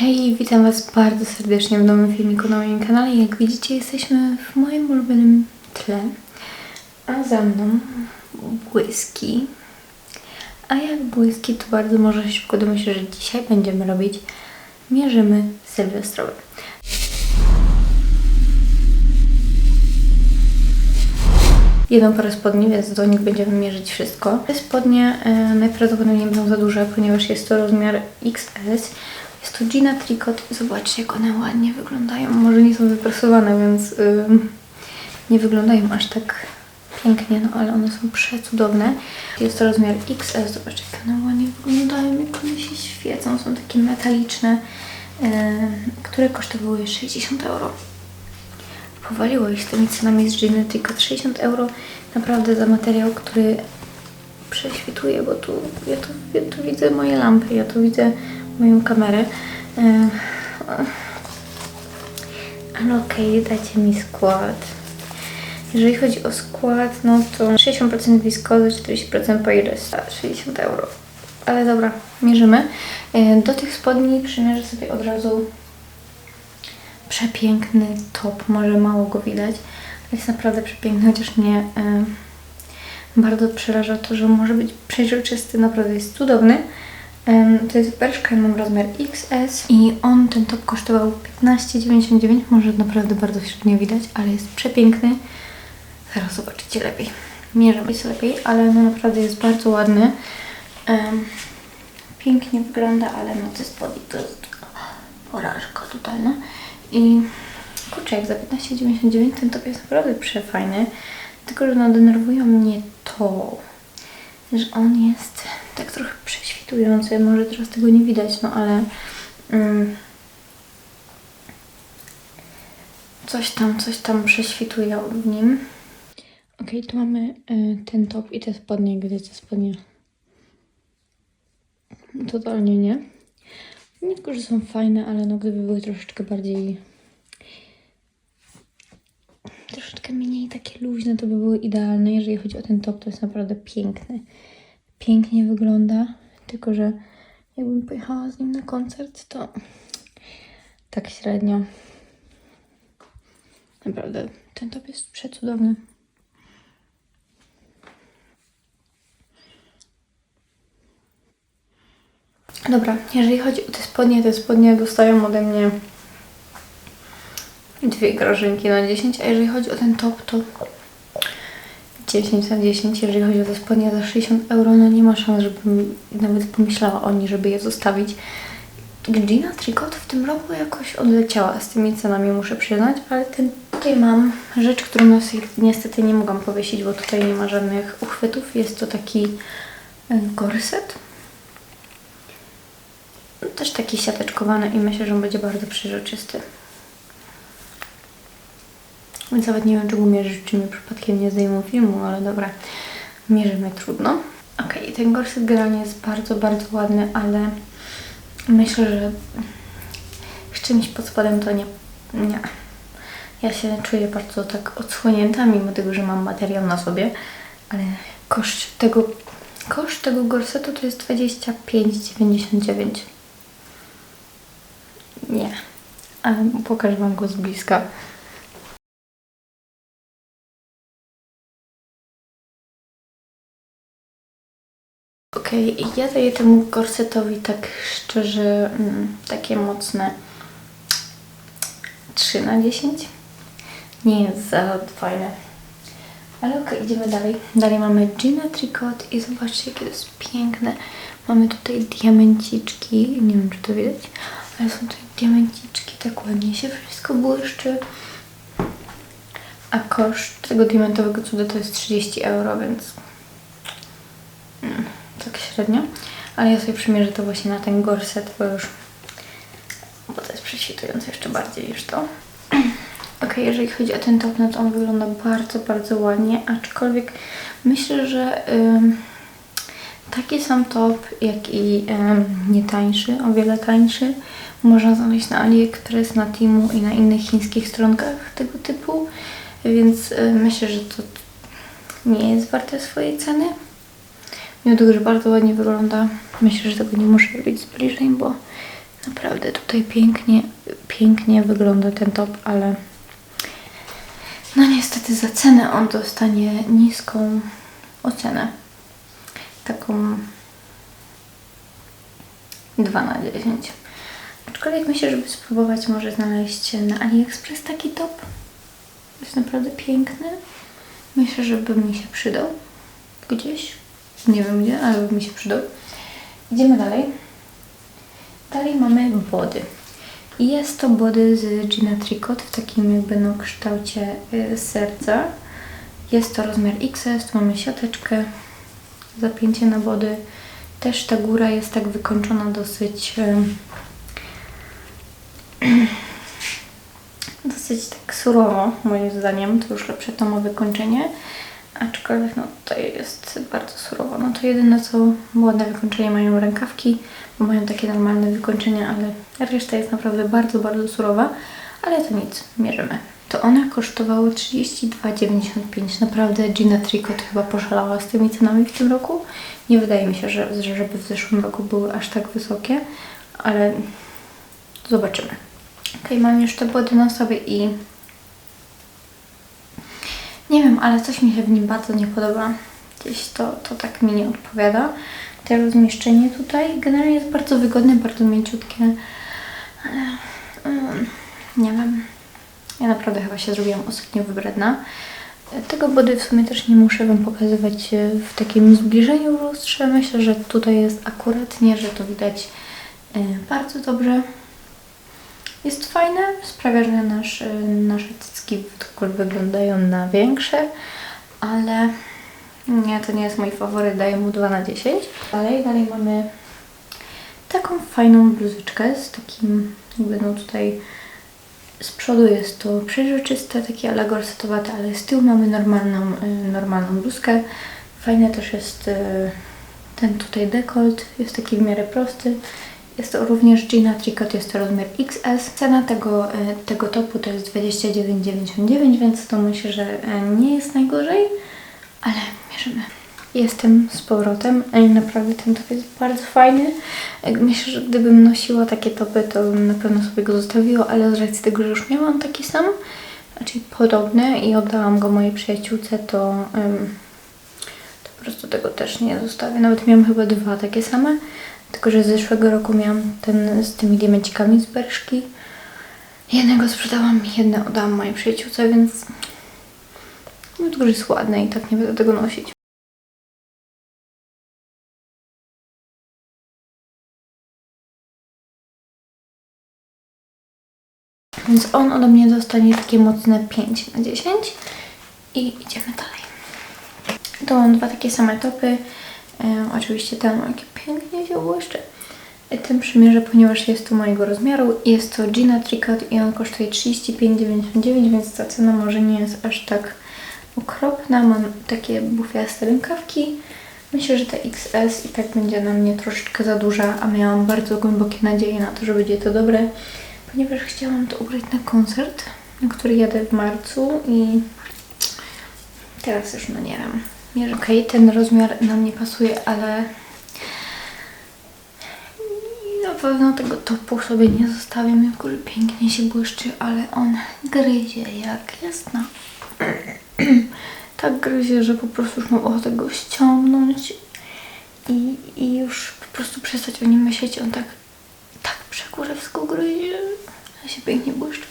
Hej, witam Was bardzo serdecznie w nowym filmiku na moim kanale. Jak widzicie, jesteśmy w moim ulubionym tle, a za mną błyski. A jak błyski, to bardzo może szybko domyśleć, że dzisiaj będziemy robić mierzymy sylwestrowe. jedną parę spodni, więc do nich będziemy mierzyć wszystko. Te spodnie e, najprawdopodobniej będą za duże, ponieważ jest to rozmiar XS. Jest to Gina Tricot. Zobaczcie, jak one ładnie wyglądają. Może nie są wyprasowane, więc ym, nie wyglądają aż tak pięknie, no ale one są przecudowne. Jest to rozmiar XS. Zobaczcie, jak one ładnie wyglądają, jak one się świecą. Są takie metaliczne, yy, które kosztowały 60 euro powaliło ich z tymi cenami z Giny, tylko 60 euro naprawdę za materiał, który prześwituje, bo tu ja tu, ja tu widzę moje lampy, ja tu widzę moją kamerę. E, Ale okej, dajcie mi skład. Jeżeli chodzi o skład, no to 60% wiskozy, 40% polyester, 60 euro. Ale dobra, mierzymy. E, Do tych spodni przymierzę sobie od razu przepiękny top, może mało go widać, jest naprawdę przepiękny, chociaż mnie e, bardzo przeraża to, że może być przeźroczysty, naprawdę jest cudowny. To jest berszka, ja mam rozmiar XS i on, ten top kosztował 15,99, może naprawdę bardzo średnio widać, ale jest przepiękny. Zaraz zobaczycie lepiej. Mierzę jest lepiej, ale no naprawdę jest bardzo ładny. Pięknie wygląda, ale no te spodnie to jest porażka totalna. I kurczę, jak za 15,99 ten top jest naprawdę przefajny. Tylko, że no denerwują mnie to, że on jest tak trochę prześwitujący. Może teraz tego nie widać, no ale mm, coś tam, coś tam prześwituje w nim. Ok, tu mamy y, ten top i te spodnie. Gdzie te spodnie? Totalnie nie. Nie tylko, że są fajne, ale no gdyby były troszeczkę bardziej troszeczkę mniej takie luźne, to by były idealne. Jeżeli chodzi o ten top, to jest naprawdę piękny. Pięknie wygląda, tylko że jakbym pojechała z nim na koncert, to tak średnio. Naprawdę, ten top jest przecudowny. Dobra, jeżeli chodzi o te spodnie, te spodnie dostają ode mnie dwie grażynki na 10, a jeżeli chodzi o ten top, to 10 na 10. Jeżeli chodzi o te spodnie za 60 euro, no nie ma szans, żebym nawet pomyślała o nich, żeby je zostawić. Gina Tricot w tym roku jakoś odleciała z tymi cenami, muszę przyznać, ale ten, tutaj mam rzecz, którą niestety nie mogłam powiesić, bo tutaj nie ma żadnych uchwytów. Jest to taki e, gorset. Też taki siateczkowany i myślę, że on będzie bardzo przeźroczysty. Więc nawet nie wiem, czy go mierzyć, czy mi przypadkiem nie zdejmą filmu, ale dobra, mierzymy trudno. Ok, ten gorset generalnie jest bardzo, bardzo ładny, ale myślę, że z czymś pod spodem to nie, nie. Ja się czuję bardzo tak odsłonięta, mimo tego, że mam materiał na sobie, ale koszt tego, koszt tego gorsetu to jest 25,99. Nie. Ale pokażę Wam go z bliska. Okej, okay, ja daję temu korsetowi tak szczerze mm, takie mocne 3 na 10. Nie jest za fajne. Ale okej, okay, idziemy dalej. Dalej mamy Gina Tricot i zobaczcie, jakie to jest piękne. Mamy tutaj diamenciczki, nie wiem czy to widać, ale są tutaj diamenciczki, tak ładnie się wszystko błyszczy. A koszt tego diamentowego cuda to jest 30 euro, więc Ale ja sobie przymierzę to właśnie na ten gorset, bo już bo to jest prześwitujące jeszcze bardziej niż to. Ok, jeżeli chodzi o ten top, no to on wygląda bardzo, bardzo ładnie, aczkolwiek myślę, że taki sam top, jak i nie tańszy, o wiele tańszy, można znaleźć na AliExpress, na Timu i na innych chińskich stronkach tego typu, więc y, myślę, że to nie jest warte swojej ceny. Mimo tego, że bardzo ładnie wygląda, myślę, że tego nie muszę robić zbliżeń, bo Naprawdę tutaj pięknie, pięknie wygląda ten top, ale no niestety za cenę on dostanie niską ocenę. Taką 2 na 10. Aczkolwiek myślę, żeby spróbować może znaleźć na AliExpress taki top. Jest naprawdę piękny. Myślę, że by mi się przydał. Gdzieś. Nie wiem gdzie, ale mi się przydał. Idziemy dalej. Dalej mamy body. Jest to body z Gina Tricot w takim jakby no kształcie y, serca. Jest to rozmiar XS, tu mamy siateczkę, zapięcie na body. Też ta góra jest tak wykończona dosyć y, dosyć tak surowo, moim zdaniem. To już lepsze to ma wykończenie. Aczkolwiek no tutaj jest bardzo surowo. No to jedyne co ładne wykończenie mają rękawki, bo mają takie normalne wykończenia, ale reszta jest naprawdę bardzo, bardzo surowa. Ale to nic, mierzymy. To one kosztowały 32,95. Naprawdę Gina Tricot chyba poszalała z tymi cenami w tym roku. Nie wydaje mi się, że, że żeby w zeszłym roku były aż tak wysokie, ale zobaczymy. Ok, mam jeszcze body na sobie i nie wiem, ale coś mi się w nim bardzo nie podoba. Gdzieś to, to tak mi nie odpowiada. To rozmieszczenie tutaj generalnie jest bardzo wygodne, bardzo mięciutkie, ale mm, nie wiem. Ja naprawdę chyba się zrobiłam ostatnio wybredna. Tego body w sumie też nie muszę Wam pokazywać e, w takim zbliżeniu w lustrze. Myślę, że tutaj jest akuratnie, że to widać e, bardzo dobrze. Jest fajne, sprawia, że nasz, y, nasze cycki wyglądają na większe, ale nie, to nie jest mój faworyt, daję mu 2 na 10. Dalej, dalej mamy taką fajną bluzeczkę z takim, jakby no tutaj z przodu jest to przeźroczyste, takie ale ale z tyłu mamy normalną, y, normalną bluzkę. Fajne też jest y, ten tutaj dekolt, jest taki w miarę prosty. Jest to również Gina Tricot, jest to rozmiar XS. Cena tego, e, tego topu to jest 29,99, więc to myślę, że e, nie jest najgorzej, ale mierzymy. Jestem z powrotem i naprawdę ten top jest bardzo fajny. E, myślę, że gdybym nosiła takie topy, to bym na pewno sobie go zostawiła, ale z racji tego, że już miałam taki sam, znaczy podobny i oddałam go mojej przyjaciółce, to, to po prostu tego też nie zostawię. Nawet miałam chyba dwa takie same. Tylko, że z zeszłego roku miałam ten z tymi diamencikami z Berszki. Jednego sprzedałam, jedne oddałam mojej przyjaciółce, więc no to już jest ładne i tak nie będę tego nosić. Więc on ode mnie dostanie takie mocne 5 na 10 i idziemy dalej. To mam dwa takie same topy. Oczywiście ten, jakie pięknie się błyszczy. Tym przymierzę, ponieważ jest tu mojego rozmiaru. Jest to Gina Tricot i on kosztuje 35,99, więc ta cena może nie jest aż tak okropna. Mam takie bufiaste rękawki. Myślę, że ta XS i tak będzie na mnie troszeczkę za duża, a miałam bardzo głębokie nadzieje na to, że będzie to dobre, ponieważ chciałam to ubrać na koncert, na który jadę w marcu i teraz już no nie wiem. Okej, okay, ten rozmiar nam nie pasuje, ale na pewno tego topu sobie nie zostawię, mimo że pięknie się błyszczy, ale on gryzie jak jasna. tak gryzie, że po prostu już mam ochotę go ściągnąć i, i już po prostu przestać o nim myśleć. On tak, tak przekórewsko gryzie, a się pięknie błyszczy.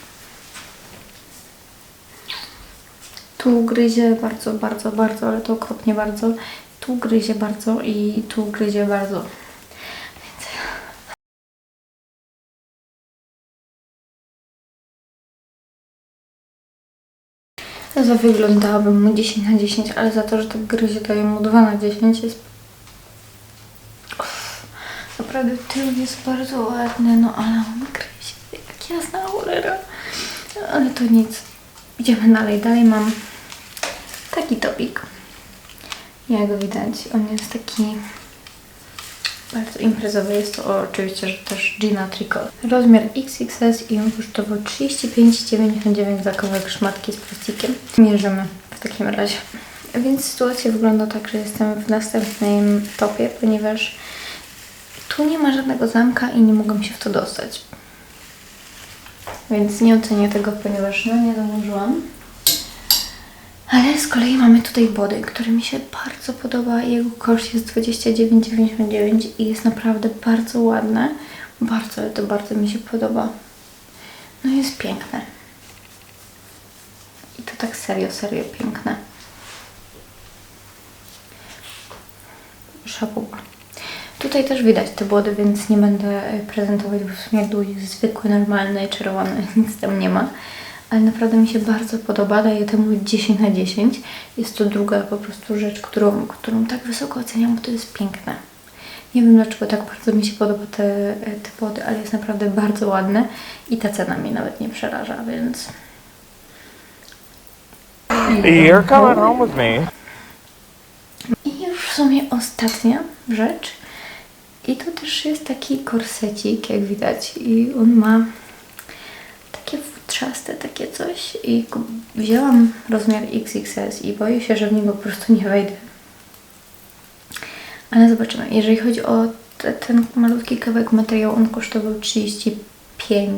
Tu gryzie bardzo, bardzo, bardzo, ale to okropnie bardzo. Tu gryzie bardzo i tu gryzie bardzo. Za wyglądałabym mu 10 na 10, ale za to, że tak gryzie daję mu 2 na 10 jest... Naprawdę tył jest bardzo ładny, no ale on gryzie jak jasna cholera. Ale to nic. Idziemy dalej. Dalej mam taki topik. Jak widać, on jest taki bardzo imprezowy. Jest to oczywiście że też Gina Tricot. Rozmiar XXS i on kosztował 35,99 za kawałek szmatki z plastikiem. Mierzymy w takim razie. Więc sytuacja wygląda tak, że jestem w następnym topie, ponieważ tu nie ma żadnego zamka i nie mogłam się w to dostać. Więc nie ocenię tego, ponieważ no nie zdążyłam. Ale z kolei mamy tutaj body, który mi się bardzo podoba. Jego koszt jest 29,99 i jest naprawdę bardzo ładne. Bardzo, to bardzo mi się podoba. No jest piękne. I to tak serio, serio piękne. Szapuba. Tutaj też widać te body, więc nie będę prezentować, bo w sumie dół jest zwykły, normalny, czerwony, nic tam nie ma. Ale naprawdę mi się bardzo podoba, daję temu 10 na 10. Jest to druga po prostu rzecz, którą, którą tak wysoko oceniam, bo to jest piękne. Nie wiem dlaczego tak bardzo mi się podoba te, te ale jest naprawdę bardzo ładne i ta cena mnie nawet nie przeraża, więc... You're coming home with me. I już w sumie ostatnia rzecz. I to też jest taki korsecik, jak widać. I on ma futrzaste, takie coś. I wzięłam rozmiar XXS i boję się, że w niego po prostu nie wejdę. Ale zobaczymy. Jeżeli chodzi o te, ten malutki kawałek materiału, on kosztował 35,99.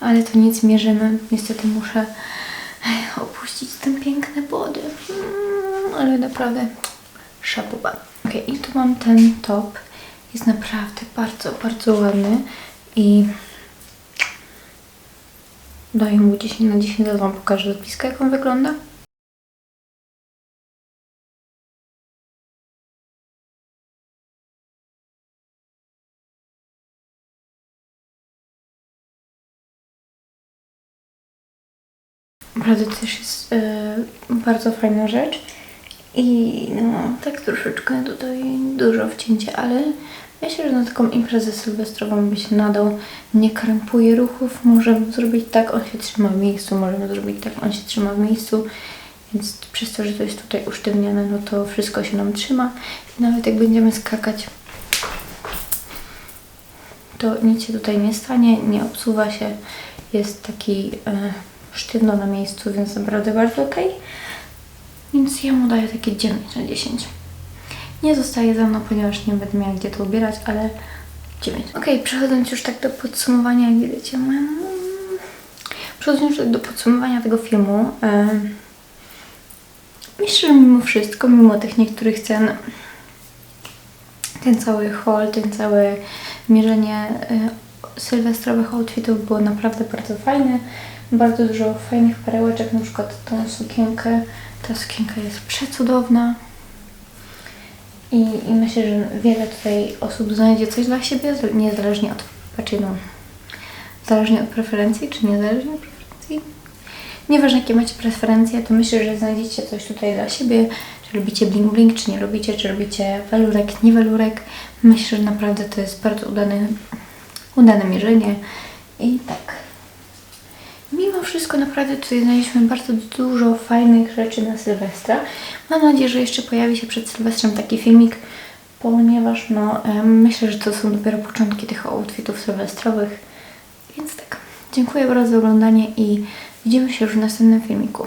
Ale to nic, mierzymy. Niestety muszę opuścić ten piękne body. Mm, ale naprawdę szapuba. Ok, i tu mam ten top. Jest naprawdę bardzo, bardzo ładny i daję mu 10 na 10. Zaraz Wam pokażę z bliska, jak on wygląda. Naprawdę też jest e, bardzo fajna rzecz. I no, tak troszeczkę tutaj dużo wcięcia, ale myślę, że na taką imprezę sylwestrową by się nadał. Nie krępuje ruchów, możemy zrobić tak, on się trzyma w miejscu, możemy zrobić tak, on się trzyma w miejscu. Więc przez to, że to jest tutaj usztywnione, no to wszystko się nam trzyma. I nawet jak będziemy skakać, to nic się tutaj nie stanie, nie obsuwa się. Jest taki e, sztywno na miejscu, więc naprawdę bardzo ok. Więc ja mu daję takie 9 na 10. Nie zostaje za mną, ponieważ nie będę miała gdzie to ubierać, ale 9. Ok, przechodząc już tak do podsumowania, jak widzicie, mam... Przechodząc już do podsumowania tego filmu, em, myślę, że mimo wszystko, mimo tych niektórych cen, ten cały haul, ten całe mierzenie y, sylwestrowych outfitów było naprawdę bardzo fajne. Bardzo dużo fajnych perełeczek, na przykład tą sukienkę. Ta sukienka jest przecudowna. I, I myślę, że wiele tutaj osób znajdzie coś dla siebie, niezależnie od, znaczy no, zależnie od preferencji, czy niezależnie od preferencji. Nieważne jakie macie preferencje, to myślę, że znajdziecie coś tutaj dla siebie. Czy lubicie bling bling, czy nie lubicie, czy lubicie welurek, nie welurek. Myślę, że naprawdę to jest bardzo udane, udane mierzenie. I tak. Mimo wszystko naprawdę tutaj znaleźliśmy bardzo dużo fajnych rzeczy na Sylwestra. Mam nadzieję, że jeszcze pojawi się przed Sylwestrem taki filmik, ponieważ no, myślę, że to są dopiero początki tych outfitów sylwestrowych. Więc tak, dziękuję bardzo za oglądanie i widzimy się już w następnym filmiku.